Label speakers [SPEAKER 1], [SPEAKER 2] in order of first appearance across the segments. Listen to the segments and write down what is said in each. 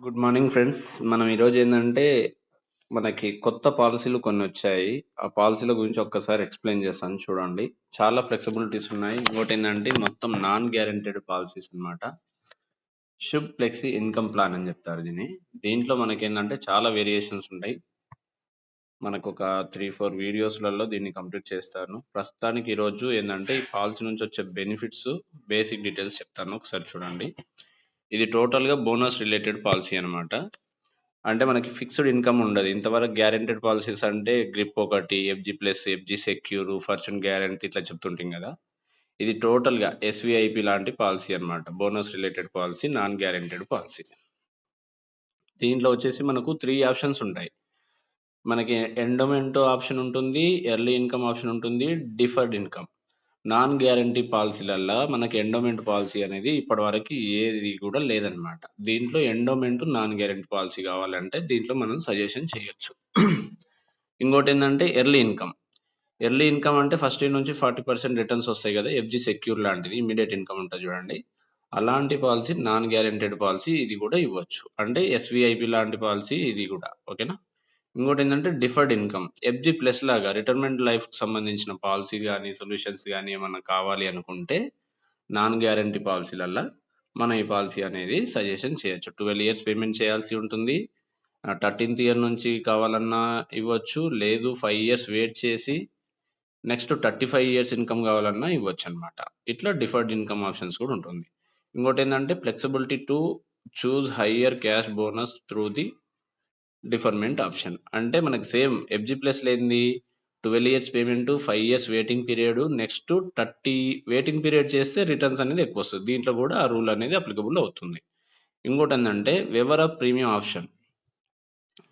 [SPEAKER 1] Good morning friends. మనం ఈరోజు ఏంటంటే మనకి కొత్త పాలసీలు కొన్ని వచ్చాయి ఆ పాలసీల గురించి ఒక్కసారి ఎక్స్‌ప్లెయిన్ చేస్తాను చూడండి. చాలా ఫ్లెక్సిబిలిటీస్ ఉన్నాయి. ఇంకోటి ఏంటంటే మొత్తం నాన్ గ్యారంటీడ్ పాలసీస్ అన్నమాట. షుబ్ ఫ్లెక్సీ ఇన్‌కమ్ ప్లాన్ అని చెప్తారు దీన్ని. దీంట్లో మనకి ఏంటంటే చాలా వేరియేషన్స్ ఉంటాయి. మనకు ఒక త్రీ ఫోర్ వీడియోస్‌లలో దీన్ని కంప్లీట్ చేస్తాను. ప్రస్తుతానికి ఈరోజు ఏంటంటే ఈ పాలసీ నుంచి వచ్చే బెనిఫిట్స్, బేసిక్ డీటెయిల్స్ చెప్తాను. ఒకసారి చూడండి. ఇది టోటల్‌గా బోనస్ రిలేటెడ్ పాలసీ అన్నమాట. అంటే మనకి ఫిక్స్డ్ ఇన్‌కమ్ ఉండదు. ఇంతవరకు గ్యారెంటెడ్ పాలసీస్ అంటే గ్రిప్ ఒకటి, FG plus, FG secure, fortune guarantee ఇట్లా చెప్తుంటాం కదా! ఇది టోటల్‌గా ఎస్‌విఐపి లాంటి పాలసీ అన్నమాట. Bonus related policy non guaranteed policy దీంట్లో వచ్చేసి మనకు త్రీ ఆప్షన్స్ ఉంటాయి. మనకి ఎండోమెంట్ ఆప్షన్ ఉంటుంది, ఎర్లీ ఇన్‌కమ్ ఆప్షన్ ఉంటుంది, డిఫర్డ్ ఇన్‌కమ్. నాన్ గ్యారంటీ పాలసీలల్లో మనకి ఎండోమెంట్ పాలసీ అనేది ఇప్పటి వరకు ఏది కూడా లేదన్నమాట. దీంట్లో ఎండోమెంట్, నాన్ గ్యారంటీ పాలసీ కావాలంటే దీంట్లో మనం సజెషన్ చేయొచ్చు. ఇంకోటి ఏంటంటే ఎర్లీ ఇన్‌కమ్. ఎర్లీ ఇన్‌కమ్ అంటే ఫస్ట్ ఇయర్ నుంచి 40% రిటర్న్స్ వస్తాయి కదా! ఎఫ్‌జీ సెక్యూర్ లాంటిది ఇమీడియట్ ఇన్‌కమ్ ఉంటుంది చూడండి. అలాంటి పాలసీ నాన్ గ్యారెంటెడ్ పాలసీ ఇది కూడా ఇవ్వచ్చు. అంటే ఎస్‌విఐపి లాంటి పాలసీ ఇది కూడా. ఓకేనా? ఇంకోటి ఏంటంటే డిఫర్డ్ ఇన్‌కమ్. ఎఫ్జి ప్లస్ లాగా రిటైర్మెంట్ లైఫ్‌కి సంబంధించిన పాలసీ కానీ సొల్యూషన్స్ కానీ ఏమన్నా కావాలి అనుకుంటే నాన్ గ్యారంటీ పాలసీలల్లో మనం ఈ పాలసీ అనేది సజెషన్ చేయొచ్చు. 12 ఇయర్స్ పేమెంట్ చేయాల్సి ఉంటుంది. థర్టీన్త్ ఇయర్ నుంచి కావాలన్నా ఇవ్వచ్చు. లేదు ఫైవ్ ఇయర్స్ వెయిట్ చేసి నెక్స్ట్ 35 ఇయర్స్ ఇన్‌కమ్ కావాలన్నా ఇవ్వచ్చు అనమాట ఇట్లా డిఫర్డ్ ఇన్‌కమ్ ఆప్షన్స్ కూడా ఉంటుంది. ఇంకోటి ఏంటంటే flexibility to choose higher cash bonus through the deferment option. అంటే మనకి సేమ్ ఎఫ్‌జీ ప్లస్‌లో ఏంది 12 years payment, five years waiting period, next 30 waiting period చేస్తే రిటర్న్స్ అనేది ఎక్కువ వస్తుంది దీంట్లో కూడా ఆ రూల్ అనేది అప్లికబుల్ అవుతుంది. ఇంకోటేందంటే వేవర్ ఆఫ్ ప్రీమియం ఆప్షన్.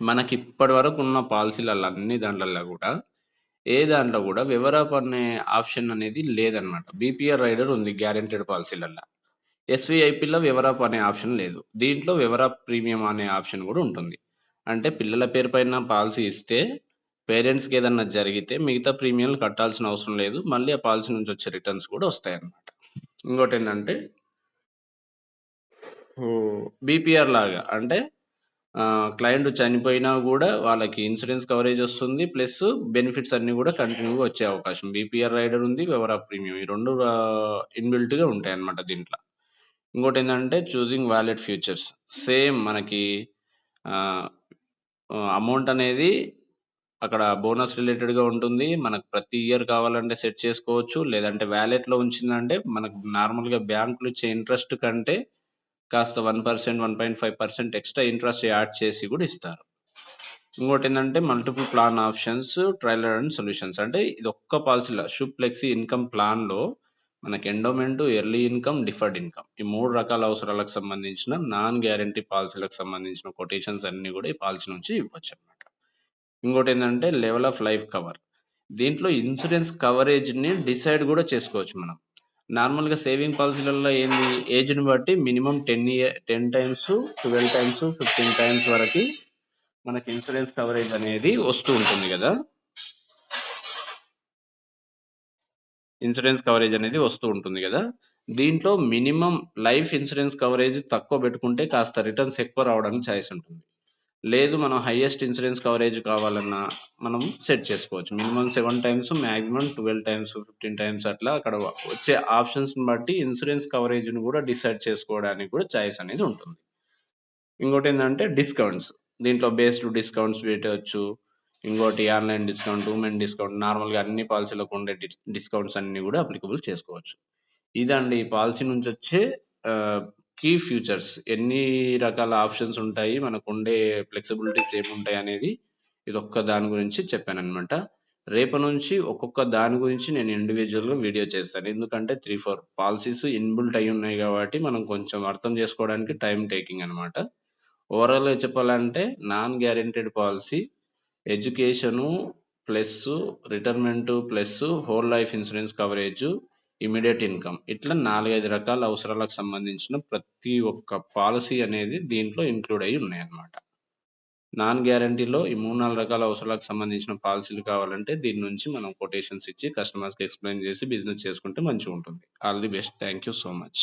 [SPEAKER 1] మనకి ఇప్పటి వరకు ఉన్న పాలసీలలో అన్ని దాంట్లలో కూడా ఏ దాంట్లో కూడా వేవర్ అప్ అనే ఆప్షన్ అనేది లేదన్నమాట. బీపీఆర్ రైడర్ ఉంది గ్యారెంటెడ్ పాలసీలల్లో ఎస్‌విఐపిలో వేవర్ అనే ఆప్షన్ లేదు. దీంట్లో వేవర్ ప్రీమియం అనే ఆప్షన్ కూడా ఉంటుంది. అంటే పిల్లల పేరు పైన పాలసీ ఇస్తే పేరెంట్స్‌కి ఏదన్నా జరిగితే మిగతా ప్రీమియంలు కట్టాల్సిన అవసరం లేదు. మళ్ళీ ఆ పాలసీ నుంచి వచ్చే రిటర్న్స్ కూడా వస్తాయన్నమాట. ఇంకోటి ఏంటంటే బీపీఆర్ లాగా అంటే క్లయింట్ చనిపోయినా కూడా వాళ్ళకి ఇన్సూరెన్స్ కవరేజ్ వస్తుంది. ప్లస్ బెనిఫిట్స్ అన్నీ కూడా కంటిన్యూ‌గా వచ్చే అవకాశం. బీపీఆర్ రైడర్ ఉంది. వివరా ఆఫ్ ప్రీమియం ఈ రెండు ఇన్బిల్ట్గా ఉంటాయి అన్నమాట దీంట్లో. ఇంకోటి ఏంటంటే చూసింగ్ వాలెట్ ఫ్యూచర్స్. సేమ్ మనకి అమౌంట్ అనేది అక్కడ బోనస్ రిలేటెడ్‌గా ఉంటుంది. మనకు ప్రతి ఇయర్ కావాలంటే సెట్ చేసుకోవచ్చు. లేదంటే వ్యాలెట్లో ఉంచిందంటే మనకు నార్మల్‌గా బ్యాంకులు ఇచ్చే ఇంట్రెస్ట్ కంటే కాస్త 1%, 1.5% ఎక్స్‌ట్రా ఇంట్రెస్ట్ యాడ్ చేసి కూడా ఇస్తారు. ఇంకోటి ఏంటంటే multiple plan options, trailer and solutions. అంటే ఇది ఒక్క పాలసీలో షూప్లెక్సీ ఇన్‌కమ్ ప్లాన్‌లో మనకి endowment, early income, deferred income ఈ మూడు రకాల అవసరాలకు సంబంధించిన నాన్ గ్యారంటీ పాలసీలకు సంబంధించిన కొటేషన్స్ అన్ని కూడా ఈ పాలసీ నుంచి ఇంకోటి ఏంటంటే లెవెల్ ఆఫ్ లైఫ్ కవర్. దీంట్లో ఇన్సూరెన్స్ కవరేజ్‌ని డిసైడ్ కూడా చేసుకోవచ్చు మనం. నార్మల్‌గా సేవింగ్ పాలసీలలో ఏంది ఏజ్‌ని బట్టి minimum ten year 10 times, 12 times, 15 times వరకు మనకి ఇన్సూరెన్స్ కవరేజ్ అనేది వస్తూ ఉంటుంది కదా! ఇన్సూరెన్స్ కవరేజ్ అనేది వస్తూ ఉంటుంది కదా! దీంట్లో మినిమమ్ లైఫ్ ఇన్సూరెన్స్ కవరేజ్ తక్కువ పెట్టుకుంటే కాస్త రిటర్న్స్ ఎక్కువ రావడానికి ఛాయిస్ ఉంటుంది. లేదు మనం హైయెస్ట్ ఇన్సూరెన్స్ కవరేజ్ కావాలన్నా మనం సెట్ చేసుకోవచ్చు. Minimum seven times, maximum twelve times, 15 times అట్లా అక్కడ వచ్చే ఆప్షన్స్‌ని బట్టి ఇన్సూరెన్స్ కవరేజ్‌ని కూడా డిసైడ్ చేసుకోవడానికి కూడా ఛాయిస్ అనేది ఉంటుంది. ఇంకోటి ఏంటంటే డిస్కౌంట్స్. దీంట్లో బేస్డ్ డిస్కౌంట్స్ పెట్టవచ్చు ఇంకోటి ఆన్‌లైన్ డిస్కౌంట్, ఉమెన్ డిస్కౌంట్ నార్మల్‌గా అన్ని పాలసీలకు ఉండే డిస్ డిస్కౌంట్స్ అన్ని కూడా అప్లికబుల్ చేసుకోవచ్చు. ఇదండి ఈ పాలసీ నుంచి వచ్చే కీ ఫ్యూచర్స్ ఎన్ని రకాల ఆప్షన్స్ ఉంటాయి, మనకు ఉండే ఫ్లెక్సిబిలిటీస్ ఏముంటాయి అనేది ఇదొక్క దాని గురించి చెప్పానన్నమాట. రేపు నుంచి ఒక్కొక్క దాని గురించి నేను ఇండివిజువల్గా వీడియో చేస్తాను. ఎందుకంటే త్రీ ఫోర్ పాలసీస్ ఇన్బుల్ట్ అయి ఉన్నాయి కాబట్టి మనం కొంచెం అర్థం చేసుకోవడానికి టైం టేకింగ్ అన్నమాట. ఓవరాల్‌గా చెప్పాలంటే non guaranteed policy education plus retirement plus whole life insurance coverage, immediate income ఇట్లా 4, 5 రకాల అవసరాలకు సంబంధించిన ప్రతి ఒక్క పాలసీ అనేది దీంట్లో ఇంక్లూడ్ అయ్యి ఉన్నాయన్నమాట. నాన్ గ్యారంటీలో ఈ 3, 4 రకాల అవసరాలకు సంబంధించిన పాలసీలు కావాలంటే దీని నుంచి మనం కొటేషన్స్ ఇచ్చి కస్టమర్స్‌కి ఎక్స్‌ప్లెయిన్ చేసి బిజినెస్ చేసుకుంటే మంచిగుంటుంది. All the best. Thank you so much.